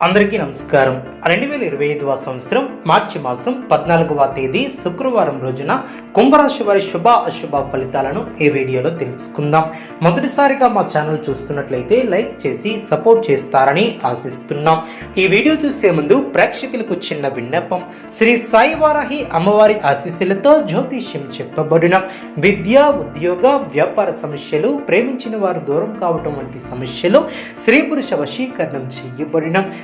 అందరికీ నమస్కారం. రెండు వేల ఇరవై ఐదవ సంవత్సరం మార్చి మాసం పద్నాలుగవ తేదీ శుక్రవారం రోజున కుంభరాశి వారి శుభ అశుభ ఫలితాలను ఈ వీడియోలో తెలుసుకుందాం. మొదటిసారిగా మా ఛానల్ చూస్తున్నట్లయితే లైక్ చేసి సపోర్ట్ చేస్తారని ఆశిస్తున్నాం. ఈ వీడియో చూసే ముందు ప్రేక్షకులకు చిన్న విన్నపం. శ్రీ సాయి వారాహి అమ్మవారి ఆశీస్సులతో జ్యోతిష్యం చెప్పబడిన విద్య ఉద్యోగ వ్యాపార సమస్యలు ప్రేమించిన వారు దూరం కావటం వంటి సమస్యలు స్త్రీ పురుష వశీకరణం చేయబడిన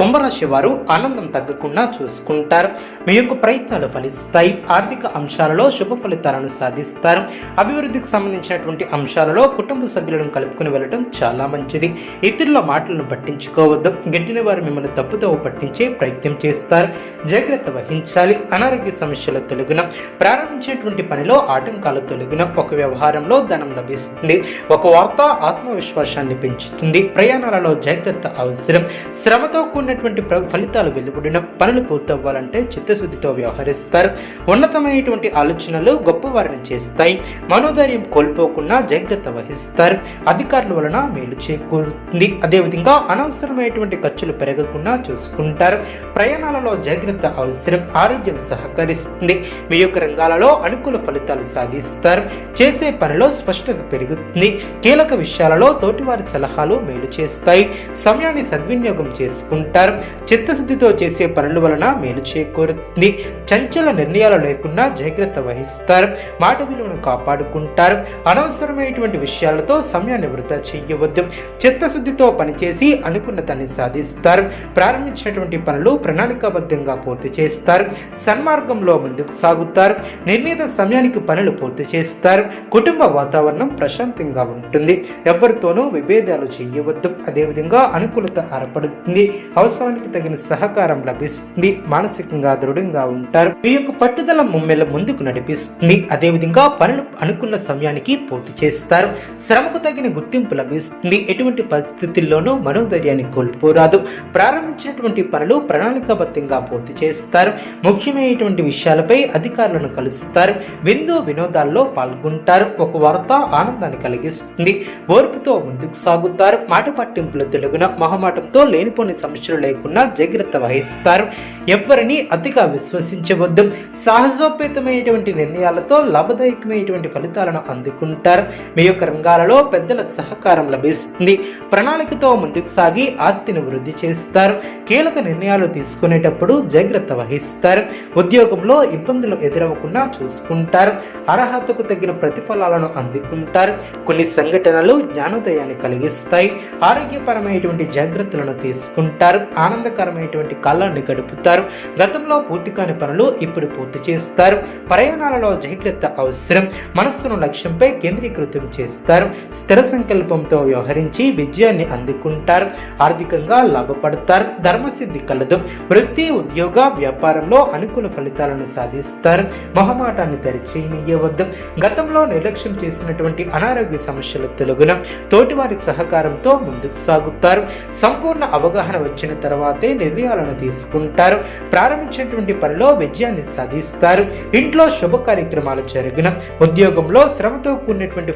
కుంభరాశి వారు ఆనందం తగ్గకుండా చూసుకుంటారు. మీ యొక్క ప్రయత్నాలు ఫలిస్తాయి. ఆర్థిక అంశాలలో శుభ ఫలితాలను సాధిస్తారు. అభివృద్ధికి సంబంధించినటువంటి అంశాలలో కుటుంబ సభ్యులను కలుపుకుని వెళ్ళడం చాలా మంచిది. ఇతరుల మాటలను పట్టించుకోవద్దు. గట్టిన వారు మిమ్మల్ని తప్పుతో పట్టించే ప్రయత్నం చేస్తారు. జాగ్రత్త వహించాలి. అనారోగ్య సమస్యల తొలగిన. ప్రారంభించేటువంటి పనిలో ఆటంకాలు తొలగిన. ఒక వ్యవహారంలో ధనం లభిస్తుంది. ఒక వార్త ఆత్మవిశ్వాసాన్ని పెంచుతుంది. ప్రయాణాలలో జాగ్రత్త అవసరం. శ్రమతో కూడిన అనుకున్నటువంటి ఫలితాలు వెలువడిన పనులు పూర్తవ్వాలంటే చిత్తశుద్ధితో వ్యవహరిస్తారు. ఉన్నతమైనటువంటి ఆలోచనలు గొప్పవారిని చేస్తాయి. మనోధైర్యం కోల్పోకుండా జాగ్రత్త వహిస్తారు. అధికారుల వలన మేలు చేకూరుతుంది. అదేవిధంగా అనవసరమైనటువంటి ఖర్చులు పెరగకుండా చూసుకుంటారు. ప్రయాణాలలో జాగ్రత్త అవసరం. ఆరోగ్యం సహకరిస్తుంది. మీ యొక్క రంగాలలో అనుకూల ఫలితాలు సాధిస్తారు. చేసే పనిలో స్పష్టత పెరుగుతుంది. కీలక విషయాలలో తోటివారి సలహాలు మేలు చేస్తాయి. సమయాన్ని సద్వినియోగం చేసుకుంటారు. చిత్తశుద్ధితో చేసే పనుల వలన మేలు చేకూరుతుంది. చంచల నిర్ణయాలు లేకుండా జాగ్రత్త వహిస్తారు. మాట విలువను కాపాడుకుంటారు. అనవసరమైనటువంటి విషయాలతో సమయాన్ని వృధా చేయవద్దు. చిత్తశుద్ధితో పనిచేసి అనుకున్న దాన్ని సాధిస్తారు. ప్రారంభించినటువంటి పనులు ప్రణాళికాబద్ధంగా పూర్తి చేస్తారు. సన్మార్గంలో ముందుకు సాగుతారు. నిర్ణీత సమయానికి పనులు పూర్తి చేస్తారు. కుటుంబ వాతావరణం ప్రశాంతంగా ఉంటుంది. ఎవరితోనూ విభేదాలు చేయవద్దు. అదేవిధంగా అనుకూలత ఏర్పడుతుంది. అవసరానికి తగిన సహకారం లభిస్తుంది. మానసికంగా దృఢంగా ఉంటారు. మీ యొక్క పట్టుదల ముమ్మెల ముందుకు నడిపిస్తుంది. అదేవిధంగా పనులు అనుకున్న సమయానికి పూర్తి చేస్తారు. శ్రమకు తగిన గుర్తింపు లభిస్తుంది. ఎటువంటి పరిస్థితుల్లోనూ మనోధైర్యాన్ని కోల్పోరాదు. ప్రారంభించినటువంటి పనులు ప్రణాళికాబద్ధంగా పూర్తి చేస్తారు. ముఖ్యమైనటువంటి విషయాలపై అధికారులను కలుస్తారు. విందు వినోదాల్లో పాల్గొంటారు. ఒక వార్త ఆనందాన్ని కలిగిస్తుంది. ఓర్పుతో ముందుకు సాగుతారు. మాట పట్టింపుల తెలుగున మొహమాటంతో లేనిపోని సమస్యలు లేకుండా జాగ్రత్త వహిస్తారు. ఎవరిని అతిగా విశ్వసించవద్దు. సాహసోపేతమైనటువంటి నిర్ణయాలతో లాభదాయకమైనటువంటి ఫలితాలను అందుకుంటారు. మీ యొక్క రంగాలలో పెద్దల సహకారం లభిస్తుంది. ప్రణాళికతో ముందుకు సాగి ఆస్తిని వృద్ధి చేస్తారు. కీలక నిర్ణయాలు తీసుకునేటప్పుడు జాగ్రత్త వహిస్తారు. ఉద్యోగంలో ఇబ్బందులు ఎదురవ్వకుండా చూసుకుంటారు. అర్హతకు తగిన ప్రతిఫలాలను అందుకుంటారు. కొన్ని సంఘటనలు జ్ఞానోదయాన్ని కలిగిస్తాయి. ఆరోగ్యపరమైనటువంటి జాగ్రత్తలను తీసుకుంటారు. ఆనందకరమైనటువంటి కాలాన్ని గడుపుతారు. గతంలో పూర్తి కాని పనులు ఇప్పుడు పూర్తి చేస్తారు. ప్రయాణాలలో జాగ్రత్త అవసరం. మనస్సును లక్ష్యంపై కేంద్రీకృతం చేస్తారు. స్థిర సంకల్పంతో వ్యవహరించి విజయాన్ని అందుకుంటారు. ఆర్థికంగా లాభపడతారు. ధర్మసిద్ధి కలదు. వృత్తి ఉద్యోగ వ్యాపారంలో అనుకూల ఫలితాలను సాధిస్తారు. మొహమాటాన్ని తెరిచేయనియవద్దు గతంలో నిర్లక్ష్యం చేసినటువంటి అనారోగ్య సమస్యల తొలగున. తోటివారి సహకారంతో ముందుకు సాగుతారు. సంపూర్ణ అవగాహన వచ్చిన తర్వాతే నిర్ణయాలను తీసుకుంటారు. ప్రారంభించినటువంటి పనిలో విజయాన్ని సాధిస్తారు. ఇంట్లో శుభ కార్యక్రమాలు జరిగిన ఉద్యోగంలో శ్రమతో కూడినటువంటి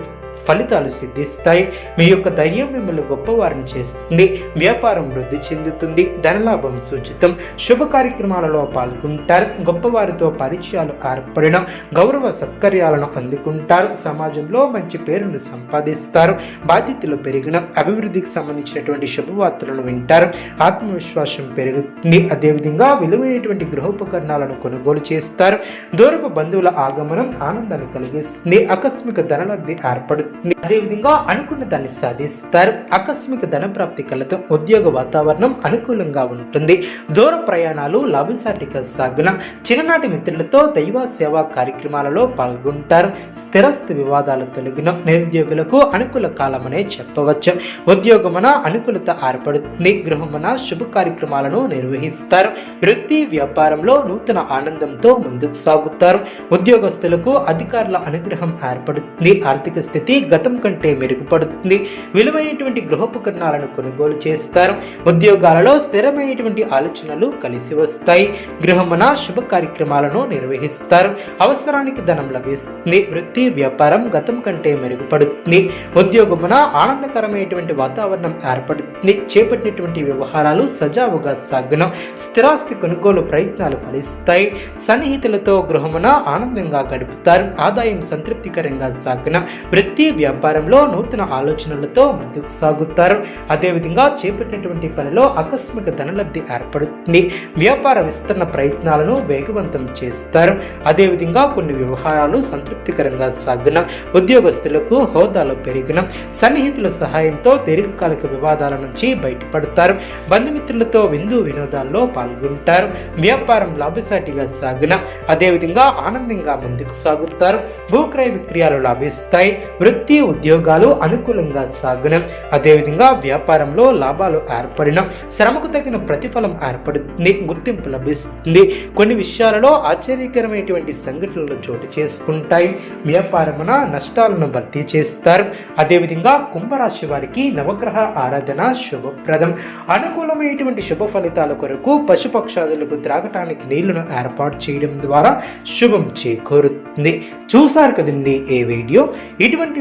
ఫలితాలు సిద్ధిస్తాయి. మీ యొక్క ధైర్యం మిమ్మల్ని గొప్పవారిని చేస్తుంది. వ్యాపారం వృద్ధి చెందుతుంది. ధనలాభం సూచితం. శుభ కార్యక్రమాలలో పాల్గొంటారు. గొప్పవారితో పరిచయాలు ఏర్పడిన గౌరవ సత్కర్యాలను అందుకుంటారు. సమాజంలో మంచి పేరును సంపాదిస్తారు. బాధ్యతలు పెరిగిన అభివృద్ధికి సంబంధించినటువంటి శుభవార్తలను వింటారు. ఆత్మవిశ్వాసం పెరుగుతుంది. అదేవిధంగా విలువైనటువంటి గృహోపకరణాలను కొనుగోలు చేస్తారు. దూరపు బంధువుల ఆగమనం ఆనందాన్ని కలిగిస్తుంది. ఆకస్మిక ధనలబ్ధి ఏర్పడుతుంది. అదేవిధంగా అనుకున్న దాన్ని సాధిస్తారు. ఆకస్మిక ధన ప్రాప్తి కలతో ఉద్యోగ వాతావరణం అనుకూలంగా ఉంటుంది. దూర ప్రయాణాలు లాభసాటిగా సాగున చిన్ననాటి మిత్రులతో దైవ సేవా కార్యక్రమాలలో పాల్గొంటారు. స్థిరస్థ వివాదాలు తొలగిన నిరుద్యోగులకు అనుకూల కాలమనే చెప్పవచ్చు. ఉద్యోగమున అనుకూలత ఏర్పడుతుంది. గృహమున శుభ కార్యక్రమాలను నిర్వహిస్తారు. వృత్తి వ్యాపారంలో నూతన ఆనందంతో ముందుకు సాగుతారు. ఉద్యోగస్తులకు అధికారుల అనుగ్రహం ఏర్పడుతుంది. ఆర్థిక స్థితి గతం కంటే మెరుగుపడుతుంది. విలువైనటువంటి గృహోపకరణాలను కొనుగోలు చేస్తారు. ఉద్యోగాలలో స్థిరమైనటువంటి ఆలోచనలు కలిసి వస్తాయి. గృహమున శుభ కార్యక్రమాలను నిర్వహిస్తారు. అవసరానికి ధనం లభిస్తుంది. వృత్తి వ్యాపారం గతం కంటే మెరుగుపడుతుంది. ఉద్యోగమున ఆనందకరమైనటువంటి వాతావరణం ఏర్పడుతుంది. చేపట్టినటువంటి వ్యవహారాలు సజావుగా సాగును. స్థిరాస్తి కొనుగోలు ప్రయత్నాలు ఫలిస్తాయి. సన్నిహితులతో గృహమున ఆనందంగా గడుపుతారు. ఆదాయం సంతృప్తికరంగా సాగున. వృత్తి వ్యాపారంలో నూతన ఆలోచనలతో ముందుకు సాగుతారు. అదేవిధంగా చేపట్టినటువంటి పనిలో ఆకస్మిక ధనలబ్ధి ఏర్పడుతుంది. వ్యాపార విస్తరణ ప్రయత్నాలను వేగవంతం చేస్తారు. అదేవిధంగా కొన్ని వ్యవహారాలు సంతృప్తికరంగా సాగిన. ఉద్యోగస్తులకు హోదాలో పెరిగిన సన్నిహితుల సహాయంతో దీర్ఘకాలిక వివాదాల నుంచి బయటపడతారు. బంధుమిత్రులతో విందు వినోదాల్లో పాల్గొంటారు. వ్యాపారం లాభసాటిగా సాగున. అదేవిధంగా ఆనందంగా ముందుకు సాగుతారు. భూక్రయ విక్రయాలు లాభిస్తాయి. వృత్తి ఉద్యోగాలు అనుకూలంగా సాగున అదేవిధంగా వ్యాపారంలో లాభాలు ఏర్పడిన శ్రమకు తగిన ప్రతిఫలం ఏర్పడుతుంది గుర్తింపు లభిస్తుంది. కొన్ని విషయాలలో ఆశ్చర్యకరమైనటువంటి సంఘటనలు చోటు చేసుకుంటాయి. వ్యాపారమున నష్టాలను భర్తీ చేస్తారు. అదేవిధంగా కుంభరాశి వారికి నవగ్రహ ఆరాధన శుభప్రదం. అనుకూలమైనటువంటి శుభ ఫలితాల కొరకు పశుపక్షాదులకు త్రాగటానికి నీళ్ళను ఏర్పాటు చేయడం ద్వారా శుభం చేకూరుతుంది. చూశారు కదండి ఏ వీడియో? ఇటువంటి